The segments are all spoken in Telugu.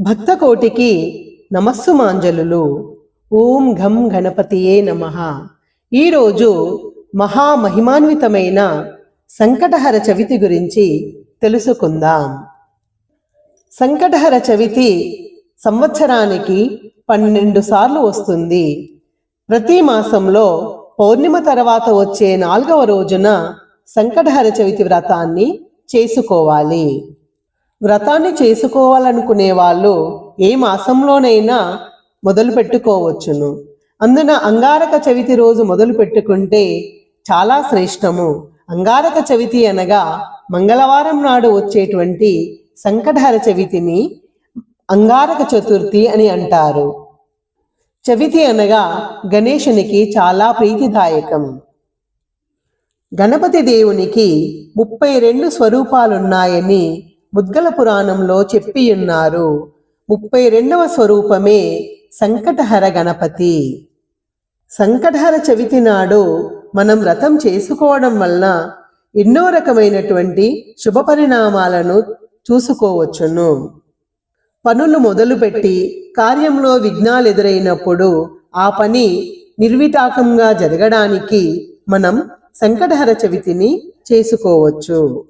భక్తకోటికి నమస్సు మాంజలులు ఓం ఘం గణపతియే నమ. ఈరోజు మహామహిమాన్వితమైన సంకటహర చవితి గురించి తెలుసుకుందాం. సంకటహర చవితి సంవత్సరానికి పన్నెండు సార్లు వస్తుంది. ప్రతి మాసంలో పౌర్ణిమ తర్వాత వచ్చే నాలుగవ రోజున సంకటహర చవితి వ్రతాన్ని చేసుకోవాలి. వ్రతాన్ని చేసుకోవాలనుకునే వాళ్ళు ఏ మాసంలోనైనా మొదలు పెట్టుకోవచ్చును. అందున అంగారక చవితి రోజు మొదలు పెట్టుకుంటే చాలా శ్రేష్టము. అంగారక చవితి అనగా మంగళవారం నాడు వచ్చేటువంటి సంకటహర చవితిని అంగారక చతుర్థి అని అంటారు. చవితి అనగా గణేశునికి చాలా ప్రీతిదాయకం. గణపతి దేవునికి ముప్పై రెండు స్వరూపాలున్నాయని ముద్గల పురాణంలో చెప్పియున్నారు. ముప్పై రెండవ స్వరూపమే సంకటహర గణపతి. సంకటహర చవితి నాడు మనం వ్రతం చేసుకోవడం వలన ఎన్నో రకమైనటువంటి శుభ పరిణామాలను చూసుకోవచ్చును. పనులు మొదలుపెట్టి కార్యంలో విఘ్నాలు ఎదురైనప్పుడు ఆ పని నిర్విటాకంగా జరగడానికి మనం సంకటహర చవితిని చేసుకోవచ్చు.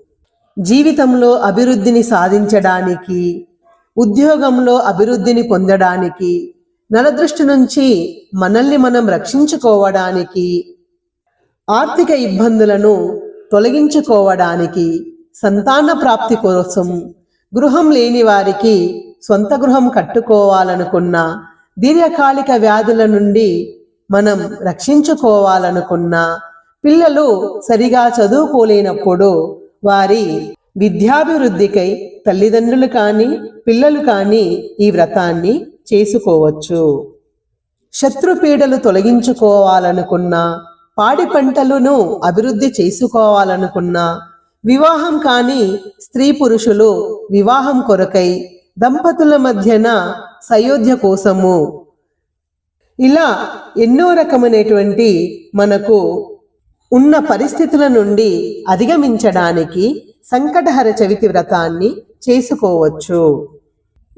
జీవితంలో అభివృద్ధిని సాధించడానికి ఉద్యోగంలో అభివృద్ధిని పొందడానికి నరదృష్టి నుంచి మనల్ని మనం రక్షించుకోవడానికి ఆర్థిక ఇబ్బందులను తొలగించుకోవడానికి సంతాన ప్రాప్తి కోసం గృహం లేని వారికి సొంత గృహం కట్టుకోవాలనుకున్న దీర్ఘకాలిక వ్యాధుల నుండి మనం రక్షించుకోవాలనుకున్న పిల్లలు సరిగా చదువుకోలేనప్పుడు వారి విద్యాభివృద్ధికై తల్లిదండ్రులు కానీ పిల్లలు కానీ ఈ వ్రతాన్ని చేసుకోవచ్చు. శత్రుపీడలు తొలగించుకోవాలనుకున్న పాడి పంటలను అభివృద్ధి చేసుకోవాలనుకున్న వివాహం కాని స్త్రీ పురుషులు వివాహం కొరకై దంపతుల మధ్యన సయోధ్య కోసము. ఇలా ఎన్నో రకమైనటువంటి మనకు ఉన్న పరిస్థితుల నుండి అధిగమించడానికి సంకటహర చవితి వ్రతాన్ని చేసుకోవచ్చు.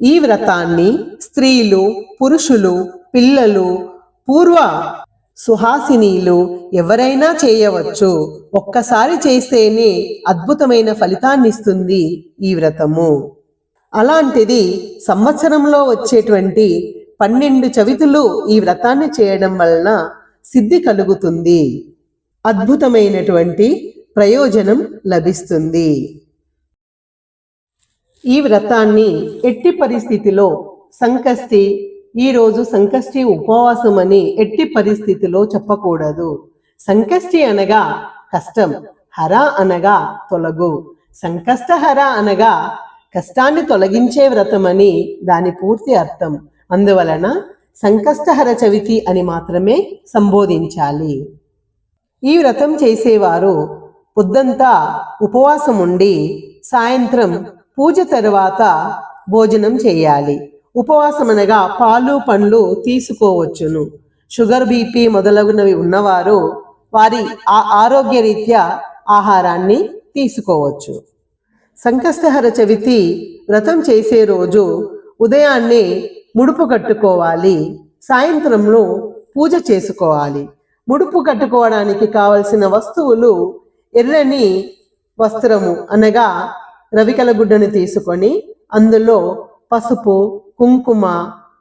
ఈ వ్రతాన్ని స్త్రీలు పురుషులు పిల్లలు పూర్వ సుహాసినీలు ఎవరైనా చేయవచ్చు. ఒక్కసారి చేస్తేనే అద్భుతమైన ఫలితాన్ని ఇస్తుంది ఈ వ్రతము. అలాంటిది సంవత్సరంలో వచ్చేటువంటి పన్నెండు చవితులు ఈ వ్రతాన్ని చేయడం వలన సిద్ధి కలుగుతుంది. అద్భుతమైనటువంటి ప్రయోజనం లభిస్తుంది. ఈ వ్రతాన్ని ఎట్టి పరిస్థితిలో సంకష్టి ఈ రోజు సంకష్టి ఉపవాసం అని ఎట్టి పరిస్థితిలో చెప్పకూడదు. సంకష్టి అనగా కష్టం హర అనగా తొలగు. సంకష్టహర అనగా కష్టాన్ని తొలగించే వ్రతం అని దాని పూర్తి అర్థం. అందువలన సంకష్టహర చవితి అని మాత్రమే సంబోధించాలి. ఈ వ్రతం చేసేవారు. పొద్దంతా ఉపవాసం ఉండి సాయంత్రం పూజ తరువాత భోజనం చేయాలి. ఉపవాసం అనగా పాలు పండ్లు తీసుకోవచ్చును. షుగర్ బీపీ మొదలగునవి ఉన్నవారు వారి ఆ ఆరోగ్య రీత్యా ఆహారాన్ని తీసుకోవచ్చు. సంకష్టహర చవితి వ్రతం చేసే రోజు ఉదయాన్నే ముడుపు కట్టుకోవాలి. సాయంత్రంలో పూజ చేసుకోవాలి. ముడుపు కట్టుకోవడానికి కావలసిన వస్తువులు ఎర్రని వస్త్రము అనగా రవికల గుడ్డను తీసుకొని అందులో పసుపు కుంకుమ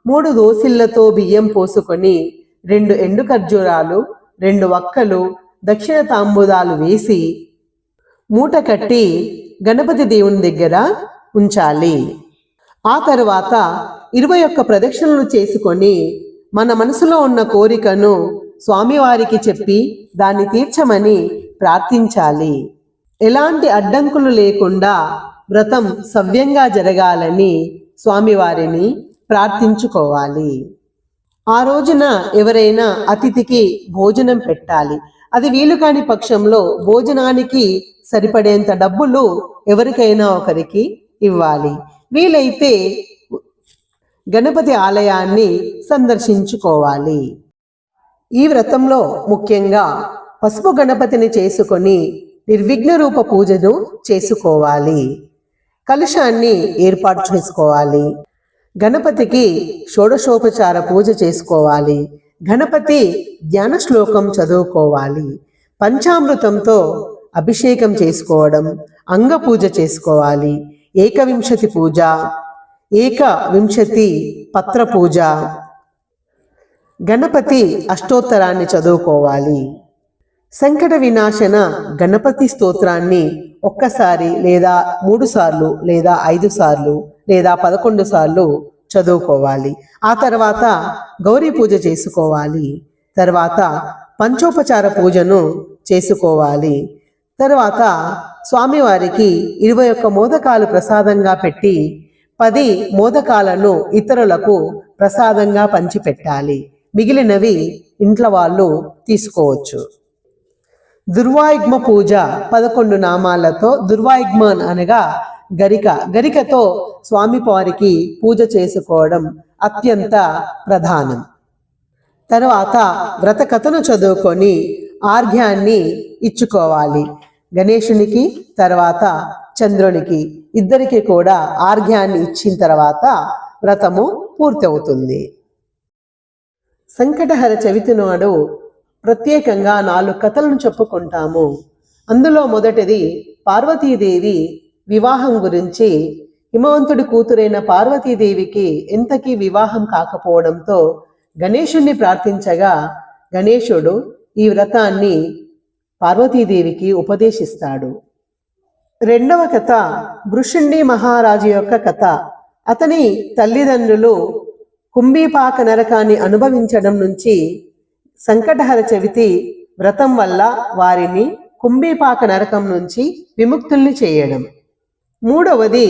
మూడు దోసిళ్ళతో బియ్యం పోసుకొని రెండు ఎండు ఖర్జూరాలు రెండు వక్కలు దక్షిణ తాంబూదాలు వేసి మూట కట్టి గణపతి దేవుని దగ్గర ఉంచాలి. ఆ తరువాత ఇరవై ఒక్క ప్రదక్షిణలు చేసుకొని మన మనసులో ఉన్న కోరికను స్వామివారికి చెప్పి దాన్ని తీర్చమని ప్రార్థించాలి. ఎలాంటి అడ్డంకులు లేకుండా వ్రతం సవ్యంగా జరగాలని స్వామివారిని ప్రార్థించుకోవాలి. ఆ రోజున ఎవరైనా అతిథికి భోజనం పెట్టాలి. అది వీలు కాని పక్షంలో భోజనానికి సరిపడేంత డబ్బులు ఎవరికైనా ఒకరికి ఇవ్వాలి. వీలైతే గణపతి ఆలయాన్ని సందర్శించుకోవాలి. ఈ వ్రతంలో ముఖ్యంగా పసుపు గణపతిని చేసుకొని నిర్విఘ్న రూప పూజను చేసుకోవాలి. కలుషాన్ని ఏర్పాటు చేసుకోవాలి. గణపతికి షోడశోపచార పూజ చేసుకోవాలి. గణపతి ధ్యాన శ్లోకం చదువుకోవాలి. పంచామృతంతో అభిషేకం చేసుకోవడం అంగ పూజ చేసుకోవాలి. ఏకవింశతి పూజ ఏకవింశతి పత్ర పూజ గణపతి అష్టోత్తరాన్ని చదువుకోవాలి. సంకట వినాశన గణపతి స్తోత్రాన్ని ఒక్కసారి లేదా మూడు సార్లు లేదా ఐదు సార్లు లేదా పదకొండు సార్లు చదువుకోవాలి. ఆ తర్వాత గౌరీ పూజ చేసుకోవాలి. తర్వాత పంచోపచార పూజను చేసుకోవాలి. తర్వాత స్వామివారికి ఇరవై ఒక్క మోదకాలు ప్రసాదంగా పెట్టి పది మోదకాలను ఇతరులకు ప్రసాదంగా పంచిపెట్టాలి. మిగిలినవి ఇంట్లో వాళ్ళు తీసుకోవచ్చు. దుర్వాయుగ్మ పూజ పదకొండు నామాలతో దుర్వాయుగ్మన్ అనగా గరిక. గరికతో స్వామివారికి పూజ చేసుకోవడం అత్యంత ప్రధానం. తర్వాత వ్రత కథను చదువుకొని ఆర్ఘ్యాన్ని ఇచ్చుకోవాలి. గణేషునికి తర్వాత చంద్రునికి ఇద్దరికి కూడా ఆర్ఘ్యాన్ని ఇచ్చిన తర్వాత వ్రతము పూర్తవుతుంది. సంకటహర చవితి నాడు ప్రత్యేకంగా నాలుగు కథలను చెప్పుకుంటాము. అందులో మొదటిది పార్వతీదేవి వివాహం గురించి. హిమవంతుడి కూతురైన పార్వతీదేవికి ఎంతకీ వివాహం కాకపోవడంతో గణేశుణ్ణి ప్రార్థించగా గణేశుడు ఈ వ్రతాన్ని పార్వతీదేవికి ఉపదేశిస్తాడు. రెండవ కథ భృషుణ్ణి మహారాజు యొక్క కథ. అతని తల్లిదండ్రులు కుంభీపాక నరకాన్ని అనుభవించడం నుంచి సంకటహర చవితి వ్రతం వల్ల వారిని కుంభీపాక నరకం నుంచి విముక్తుల్ని చేయడం. మూడవది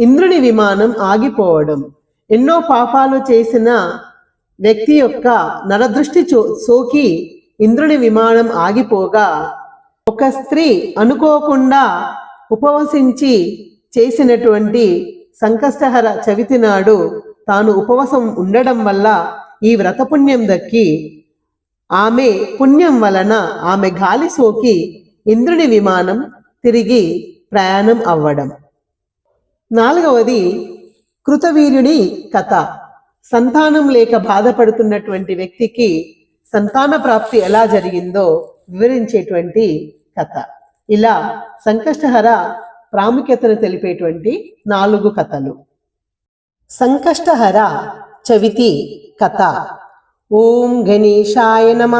ఇంద్రుని విమానం ఆగిపోవడం. ఎన్నో పాపాలు చేసిన వ్యక్తి యొక్క నరదృష్టి చో- సోకి ఇంద్రుని విమానం ఆగిపోగా ఒక స్త్రీ అనుకోకుండా ఉపవసించి చేసినటువంటి సంకష్టహర చవితి నాడు తాను ఉపవాసం ఉండడం వల్ల ఈ వ్రతపుణ్యం దక్కి ఆమె పుణ్యం వలన ఆమె గాలి సోకి ఇంద్రుని విమానం తిరిగి ప్రయాణం అవ్వడం. నాలుగవది కృతవీర్యుని కథ. సంతానం లేక బాధపడుతున్నటువంటి వ్యక్తికి సంతాన ప్రాప్తి ఎలా జరిగిందో వివరించేటువంటి కథ. ఇలా సంకష్టహర ప్రాముఖ్యతను తెలిపేటువంటి నాలుగు కథలు. సంకష్టహర చవితి కథ. ఓం గణేశాయ నమ.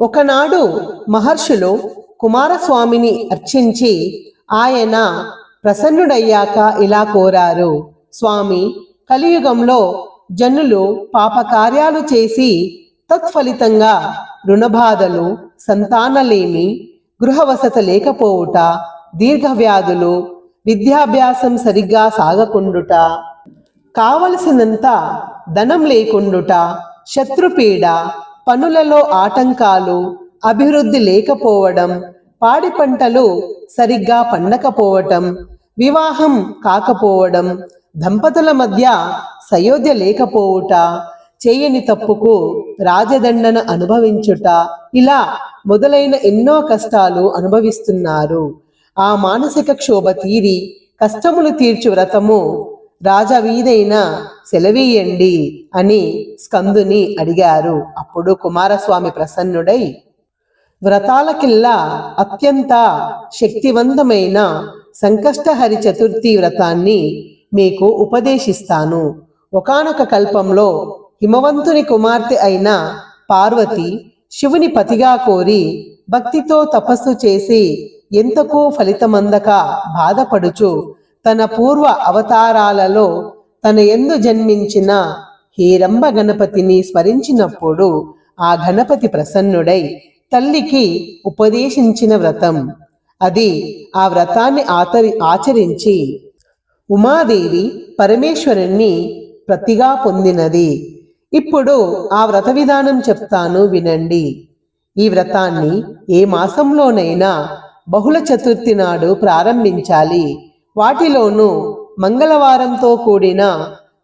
ఒకనాడు మహర్షులు కుమారస్వామిని అర్చించి ఆయన ప్రసన్నుడయ్యాక ఇలా కోరారు. స్వామి కలియుగంలో జనులు పాపకార్యాలు చేసి తత్ఫలితంగా రుణబాధలు సంతానలేమి గృహవసత లేకపోవుట దీర్ఘవ్యాధులు విద్యాభ్యాసం సరిగ్గా సాగకుండుట కావలసినంత ధనం లేకుండుట శత్రుపీడ పనులలో ఆటంకాలు అభివృద్ధి లేకపోవడం పాడి పంటలు సరిగ్గా పండకపోవటం వివాహం కాకపోవడం దంపతుల మధ్య సయోధ్య లేకపోవుట చేయని తప్పుకు రాజదండన అనుభవించుట ఇలా మొదలైన ఎన్నో కష్టాలు అనుభవిస్తున్నారు. ఆ మానసిక క్షోభ తీరి కష్టములు తీర్చు వ్రతము. రాజవీదైన సెలవీయండి అని స్కందుని అడిగారు. అప్పుడు కుమారస్వామి ప్రసన్నుడై వ్రతాలకిల్లా అత్యంత శక్తివంతమైన సంకష్టహరి చతుర్థి వ్రతాన్ని మీకు ఉపదేశిస్తాను. ఒకానొక కల్పంలో హిమవంతుని కుమార్తె అయిన పార్వతి శివుని పతిగా కోరి భక్తితో తపస్సు చేసి ఎంతకూ ఫలితమందక బాధపడుచు తన పూర్వ అవతారాలలో తన ఎందు జన్మించిన హీరంబ గణపతిని స్మరించినప్పుడు ఆ గణపతి ప్రసన్నుడై తల్లికి ఉపదేశించిన వ్రతం. అది ఆ వ్రతాన్ని ఆచరి ఆచరించి ఉమాదేవి పరమేశ్వరుణ్ణి ప్రతిగా పొందినది. ఇప్పుడు ఆ వ్రత విధానం చెప్తాను వినండి. ఈ వ్రతాన్ని ఏ మాసంలోనైనా బహుళ చతుర్థి నాడు ప్రారంభించాలి. వాటిలోనూ మంగళవారంతో కూడిన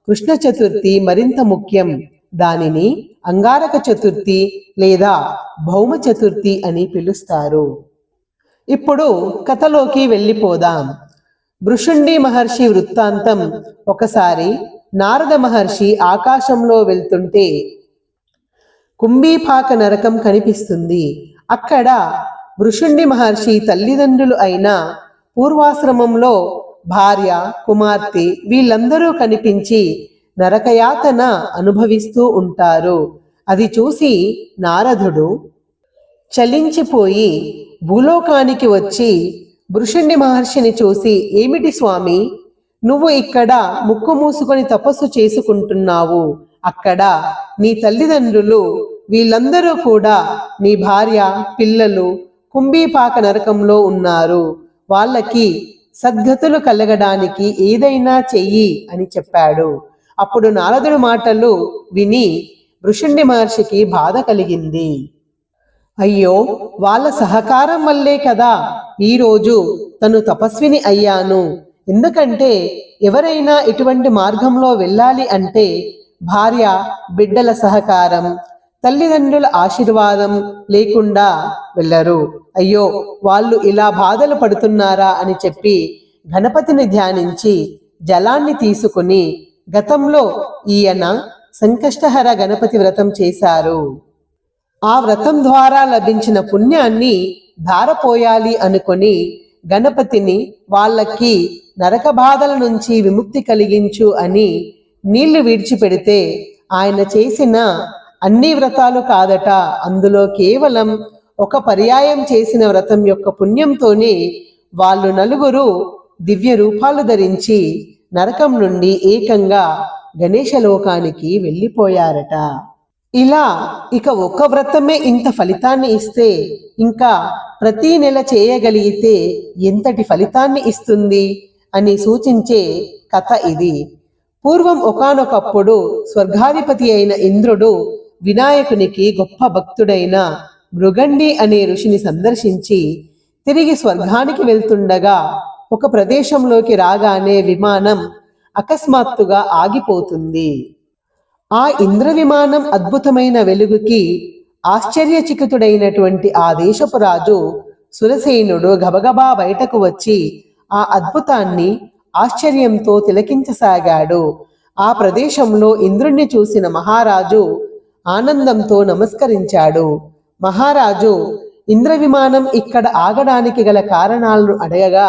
కృష్ణ చతుర్థి మరింత ముఖ్యం. దానిని అంగారక చతుర్థి లేదా భౌమ చతుర్థి అని పిలుస్తారు. ఇప్పుడు కథలోకి వెళ్ళిపోదాం. భృషుండి మహర్షి వృత్తాంతం ఒకసారి నారద మహర్షి ఆకాశంలో వెళ్తుంటే కుంభీపాక నరకం కనిపిస్తుంది. అక్కడ భృషుణ్ణి మహర్షి తల్లిదండ్రులు అయిన పూర్వాశ్రమంలో భార్య కుమార్తె వీళ్ళందరూ కనిపించి నరకయాతన అనుభవిస్తూ ఉంటారు. అది చూసి నారదుడు చలించిపోయి భూలోకానికి వచ్చి భృషుణ్ణి మహర్షిని చూసి ఏమిటి స్వామి నువ్వు ఇక్కడ ముక్కు మూసుకొని తపస్సు చేసుకుంటున్నావు. అక్కడ నీ తల్లిదండ్రులు వీళ్ళందరూ కూడా నీ భార్య పిల్లలు కుంభీపాక నరకంలో ఉన్నారు. వాళ్ళకి సద్గతులు కలగడానికి ఏదైనా చెయ్యి అని చెప్పాడు. అప్పుడు నారదుడి మాటలు విని ఋషుణ్ణి మహర్షికి బాధ కలిగింది. అయ్యో వాళ్ళ సహకారం వల్లే కదా ఈరోజు తను తపస్విని అయ్యాను. ఎందుకంటే ఎవరైనా ఇటువంటి మార్గంలో వెళ్ళాలి అంటే భార్య బిడ్డల సహకారం తల్లిదండ్రుల ఆశీర్వాదం లేకుండా వెళ్ళరు. అయ్యో వాళ్ళు ఇలా బాధలు పడుతున్నారా అని చెప్పి గణపతిని ధ్యానించి జలాన్ని తీసుకుని గతంలో ఈయన సంకష్టహర గణపతి వ్రతం చేశారు. ఆ వ్రతం ద్వారా లభించిన పుణ్యాన్ని ధారపోయాలి అనుకొని గణపతిని వాళ్ళకి నరక బాధల నుంచి విముక్తి కలిగించు అని నీళ్ళు విడిచిపెడితే ఆయన చేసిన అన్ని వ్రతాలు కాదట. అందులో కేవలం ఒక పర్యాయం చేసిన వ్రతం యొక్క పుణ్యంతోనే వాళ్ళు నలుగురు దివ్య రూపాలు ధరించి నరకం నుండి ఏకంగా గణేశ లోకానికి వెళ్ళిపోయారట. ఇలా ఇక ఒక వ్రతమే ఇంత ఫలితాన్ని ఇస్తే ఇంకా ప్రతి నెల చేయగలిగితే ఎంతటి ఫలితాన్ని ఇస్తుంది అని సూచించే కథ ఇది. పూర్వం ఒకానొకప్పుడు స్వర్గాధిపతి అయిన ఇంద్రుడు వినాయకునికి గొప్ప భక్తుడైన మృగండి అనే ఋషిని సందర్శించి తిరిగి స్వర్గానికి వెళ్తుండగా ఒక ప్రదేశంలోకి రాగానే విమానం అకస్మాత్తుగా ఆగిపోతుంది. ఆ ఇంద్ర విమానం అద్భుతమైన వెలుగుకి ఆశ్చర్యచికితుడైనటువంటి ఆ దేశపు రాజు సురసేనుడు గబగబా బయటకు వచ్చి ఆ అద్భుతాన్ని ఆశ్చర్యంతో తిలకించసాగాడు. ఆ ప్రదేశంలో ఇంద్రుణ్ణి చూసిన మహారాజు ఆనందంతో నమస్కరించాడు. మహారాజు ఇంద్ర విమానం ఇక్కడ ఆగడానికి గల కారణాలను అడగగా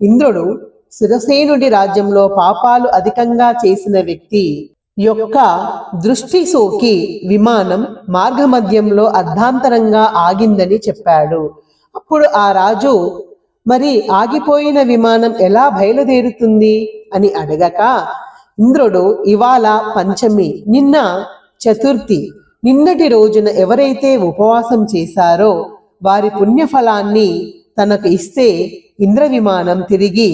ఇంద్రుడు సురసేనుడి రాజ్యంలో పాపాలు అధికంగా చేసిన వ్యక్తి యొక్క దృష్టి సోకి విమానం మార్గమధ్యంలో అర్ధాంతరంగా ఆగిందని చెప్పాడు. అప్పుడు ఆ రాజు మరి ఆగిపోయిన విమానం ఎలా బయలుదేరుతుంది అని అడగక ఇంద్రుడు ఇవాళ పంచమి నిన్న చతుర్థి. నిన్నటి రోజున ఎవరైతే ఉపవాసం చేశారో వారి పుణ్యఫలాన్ని తనకు ఇస్తే ఇంద్ర విమానం తిరిగి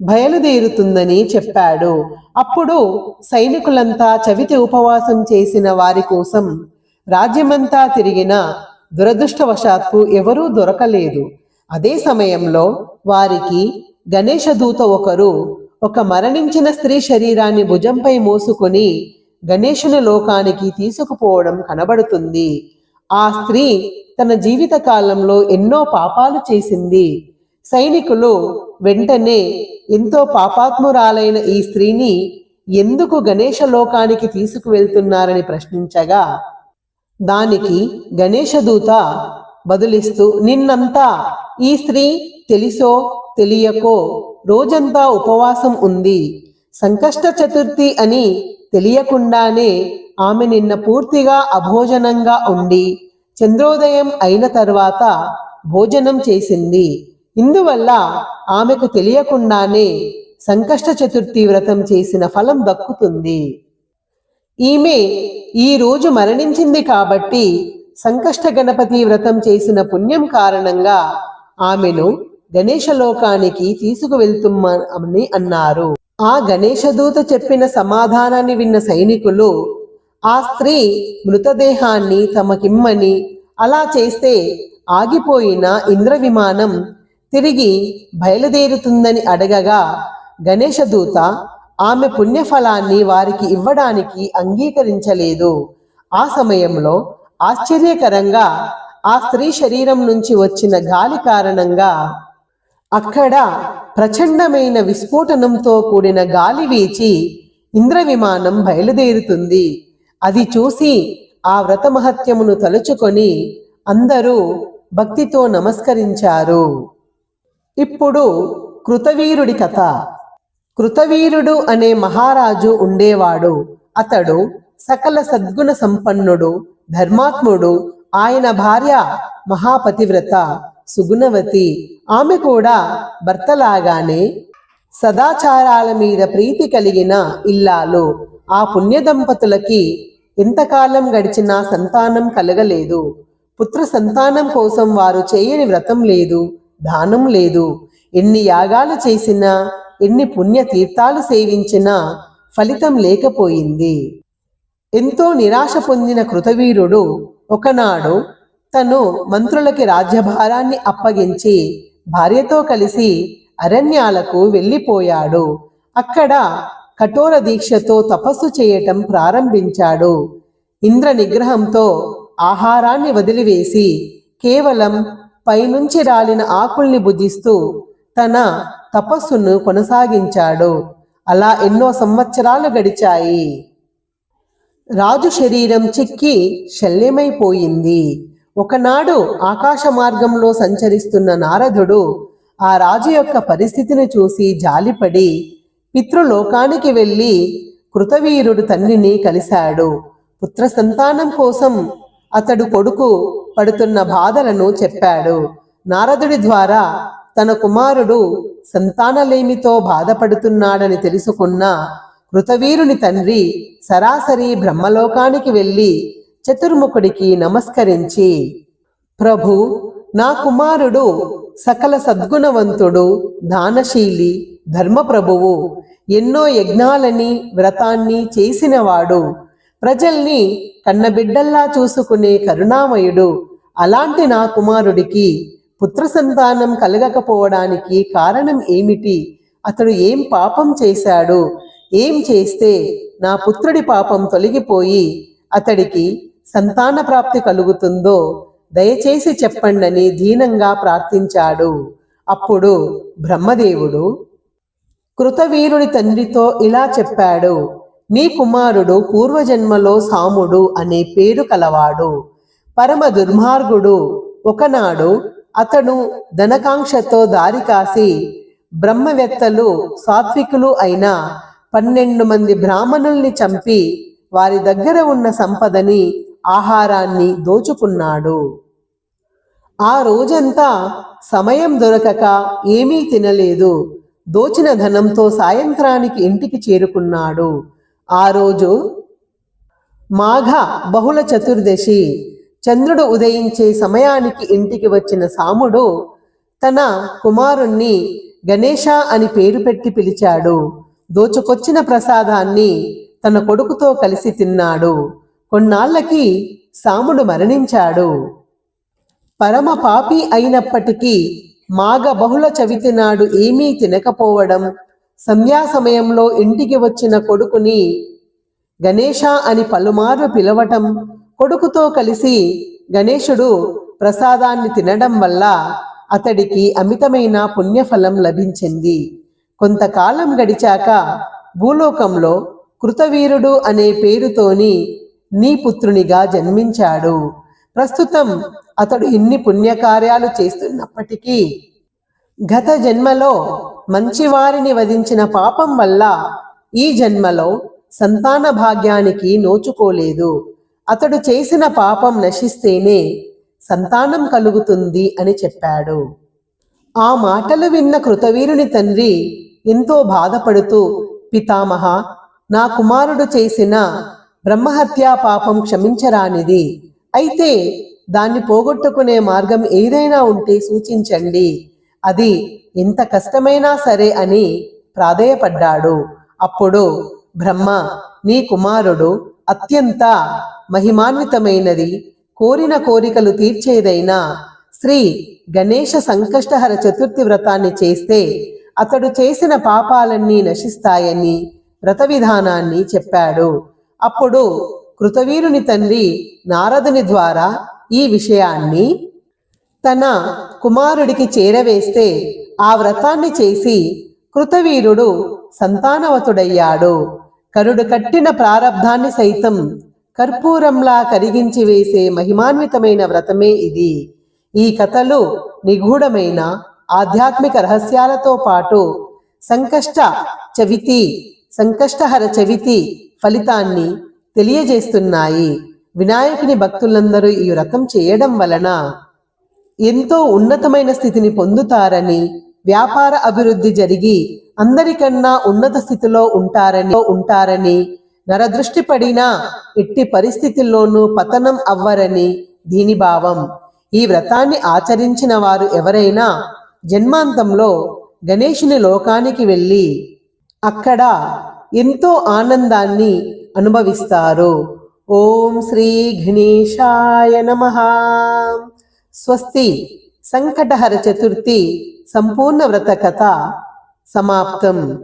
బయలుదేరుతుందని చెప్పాడు. అప్పుడు సైనికులంతా చవితి ఉపవాసం చేసిన వారి కోసం రాజ్యమంతా తిరిగిన దురదృష్టవశాత్తు ఎవరూ దొరకలేదు. అదే సమయంలో వారికి గణేశ దూత ఒకరు ఒక మరణించిన స్త్రీ శరీరాన్ని భుజంపై మోసుకొని గణేశుని లోకానికి తీసుకుపోవడం కనబడుతుంది. ఆ స్త్రీ తన జీవిత కాలంలో ఎన్నో పాపాలు చేసింది. సైనికులు వెంటనే ఎంతో పాపాత్మురాలైన ఈ స్త్రీని ఎందుకు గణేశ లోకానికి తీసుకువెళ్తున్నారని ప్రశ్నించగా దానికి గణేశదూత బదులిస్తూ నిన్నంతా ఈ స్త్రీ తెలిసో తెలియకో రోజంతా ఉపవాసం ఉంది. సంకష్ట చతుర్థి అని తెలియకుండానే ఆమె నిన్న పూర్తిగా అభోజనంగా ఉండి చంద్రోదయం అయిన తర్వాత భోజనం చేసింది. ఇందువల్ల ఆమెకు తెలియకుండానే సంకష్ట చతుర్థి వ్రతం చేసిన ఫలం దక్కుతుంది. ఈమె ఈ రోజు మరణించింది కాబట్టి సంకష్ట గణపతి వ్రతం చేసిన పుణ్యం కారణంగా ఆమెను గణేశ లోకానికి తీసుకువెళ్తుమ్మని అన్నారు. ఆ గణేశదూత చెప్పిన సమాధానాన్ని విన్న సైనికులు ఆ స్త్రీ మృతదేహాన్ని తమకిమ్మని అలా చేస్తే ఆగిపోయిన ఇంద్ర విమానం తిరిగి బయలుదేరుతుందని అడగగా గణేశదూత ఆమె పుణ్యఫలాన్ని వారికి ఇవ్వడానికి అంగీకరించలేదు. ఆ సమయంలో ఆశ్చర్యకరంగా ఆ స్త్రీ శరీరం నుంచి వచ్చిన గాలి కారణంగా అక్కడ ప్రచండమైన విస్ఫోటనంతో కూడిన గాలి వీచి ఇంద్ర విమానం బయలుదేరుతుంది. అది చూసి ఆ వ్రత మహత్యమును తలుచుకొని అందరూ భక్తితో నమస్కరించారు. ఇప్పుడు కృతవీరుడి కథ. కృతవీరుడు అనే మహారాజు ఉండేవాడు. అతడు సకల సద్గుణ సంపన్నుడు ధర్మాత్ముడు ఆయన భార్య మహాపతివ్రత. సుగుణవతి. ఆమె కూడా భర్తలాగానే సదాచారాల మీద ప్రీతి కలిగిన ఇల్లాలు. ఆ పుణ్య దంపతులకి ఎంతకాలం గడిచినా సంతానం కలగలేదు. పుత్ర సంతానం కోసం వారు చేయని వ్రతం లేదు దానం లేదు. ఎన్ని యాగాలు చేసినా ఎన్ని పుణ్య తీర్థాలు సేవించినా ఫలితం లేకపోయింది. ఎంతో నిరాశ పొందిన కృతవీరుడు ఒకనాడు తను మంత్రులకి రాజ్యభారాన్ని అప్పగించి భార్యతో కలిసి అరణ్యాలకు వెళ్ళిపోయాడు. అక్కడ కఠోర దీక్షతో తపస్సు చేయటం ప్రారంభించాడు. ఇంద్ర నిగ్రహంతో ఆహారాన్ని వదిలివేసి కేవలం పైనుంచి రాలిన ఆకుల్ని భుజిస్తూ తన తపస్సును కొనసాగించాడు. అలా ఎన్నో సంవత్సరాలు గడిచాయి. రాజు శరీరం చిక్కి శల్యమైపోయింది. ఒకనాడు ఆకాశ మార్గంలో సంచరిస్తున్న నారదుడు ఆ రాజు యొక్క పరిస్థితిని చూసి జాలిపడి పితృలోకానికి వెళ్ళి కృతవీరుడు తండ్రిని కలిశాడు. పుత్ర సంతానం కోసం అతడు కొడుకు పడుతున్న బాధలను చెప్పాడు. నారదుడి ద్వారా తన కుమారుడు సంతానలేమితో బాధపడుతున్నాడని తెలుసుకున్న కృతవీరుని తండ్రి సరాసరి బ్రహ్మలోకానికి వెళ్ళి చతుర్ముఖుడికి నమస్కరించి ప్రభు నా కుమారుడు సకల సద్గుణవంతుడు దానశీలి ధర్మప్రభువు ఎన్నో యజ్ఞాలని వ్రతాన్ని చేసినవాడు. ప్రజల్ని కన్నబిడ్డల్లా చూసుకునే కరుణామయుడు. అలాంటి నా కుమారుడికి పుత్ర సంతానం కలగకపోవడానికి కారణం ఏమిటి? అతడు ఏం పాపం చేశాడు? ఏం చేస్తే నా పుత్రుడి పాపం తొలగిపోయి అతడికి సంతాన ప్రాప్తి కలుగుతుందో దయచేసి చెప్పండని దీనంగా ప్రార్థించాడు. అప్పుడు బ్రహ్మదేవుడు కృతవీరుడి తండ్రితో ఇలా చెప్పాడు నీ కుమారుడు పూర్వజన్మలో సాముడు అనే పేరు కలవాడు. పరమ దుర్మార్గుడు ఒకనాడు అతడు ధనకాంక్షతో దారి కాసి బ్రహ్మవేత్తలు సాత్వికులు అయిన పన్నెండు మంది బ్రాహ్మణుల్ని చంపి వారి దగ్గర ఉన్న సంపదని ఆహారాన్ని దోచుకున్నాడు. ఆ రోజంతా సమయం దొరకక ఏమీ తినలేదు. దోచిన ధనంతో సాయంత్రానికి ఇంటికి చేరుకున్నాడు. ఆ రోజు మాఘ బహుళ చతుర్దశి. చంద్రుడు ఉదయించే సమయానికి ఇంటికి వచ్చిన సాముడు తన కుమారుణ్ణి గణేష అని పేరు పెట్టి పిలిచాడు. దోచుకొచ్చిన ప్రసాదాన్ని తన కొడుకుతో కలిసి తిన్నాడు. కొన్నాళ్ళకి సాముడు మరణించాడు. పరమ పాపి అయినప్పటికీ మాగ బహుళ చవితి నాడు ఏమీ తినకపోవడం సంధ్యా సమయంలో ఇంటికి వచ్చిన కొడుకుని గణేష అని పలుమార్లు పిలవటం కొడుకుతో కలిసి గణేశుడు ప్రసాదాన్ని తినడం వల్ల అతడికి అమితమైన పుణ్యఫలం లభించింది. కొంతకాలం గడిచాక భూలోకంలో కృతవీరుడు అనే పేరుతోని నీ పుత్రునిగా జన్మించాడు. ప్రస్తుతం అతడు ఇన్ని పుణ్యకార్యాలు చేస్తున్నప్పటికీ గత జన్మలో మంచివారిని వధించిన పాపం వల్ల ఈ జన్మలో సంతాన భాగ్యానికి నోచుకోలేదు. అతడు చేసిన పాపం నశిస్తేనే సంతానం కలుగుతుంది అని చెప్పాడు. ఆ మాటలు విన్న కృతవీరుని తండ్రి ఎంతో బాధపడుతూ పితామహ నా కుమారుడు చేసిన బ్రహ్మహత్యా పాపం క్షమించరానిది. అయితే దాన్ని పోగొట్టుకునే మార్గం ఏదైనా ఉంటే సూచించండి. అది ఎంత కష్టమైనా సరే అని ప్రాధేయపడ్డాడు. అప్పుడు బ్రహ్మ నీ కుమారుడు అత్యంత మహిమాన్వితమైనది. కోరిన కోరికలు తీర్చేదైన శ్రీ గణేష సంకష్టహర చతుర్థి వ్రతాన్ని చేస్తే అతడు చేసిన పాపాలన్నీ నశిస్తాయని వ్రత విధానాన్ని చెప్పాడు. అప్పుడు కృతవీరుని తండ్రి నారదుని ద్వారా ఈ విషయాన్ని తన కుమారుడికి చేరవేస్తే ఆ వ్రతాన్ని చేసి కృతవీరుడు సంతానవతుడయ్యాడు. కరుడు కట్టిన ప్రారబ్ధాన్ని సైతం కర్పూరంలా కరిగించి వేసే మహిమాన్వితమైన వ్రతమే ఇది. ఈ కథలు నిగూఢమైన ఆధ్యాత్మిక రహస్యాలతో పాటు సంకష్ట చవితి సంకష్టహర చవితి ఫలితాన్ని తెలియజేస్తున్నాయి. వినాయకుని భక్తులందరూ ఈ వ్రతం చేయడం వలన ఎంతో ఉన్నతమైన స్థితిని పొందుతారని వ్యాపార అభివృద్ధి జరిగి అందరికన్నా ఉన్నత స్థితిలో ఉంటారని ఉంటారని నరదృష్టి పడినా ఎట్టి పరిస్థితుల్లోనూ పతనం అవ్వరని దీని భావం. ఈ వ్రతాన్ని ఆచరించిన వారు ఎవరైనా జన్మాంతంలో గణేషుని లోకానికి వెళ్ళి అక్కడ ఎంతో ఆనందాన్ని అనుభవిస్తారు. ఓం శ్రీ గణేశాయ నమ. స్వస్తి. సంకటహర చతుర్థి. సంపూర్ణ వ్రత కథ సమాప్తం.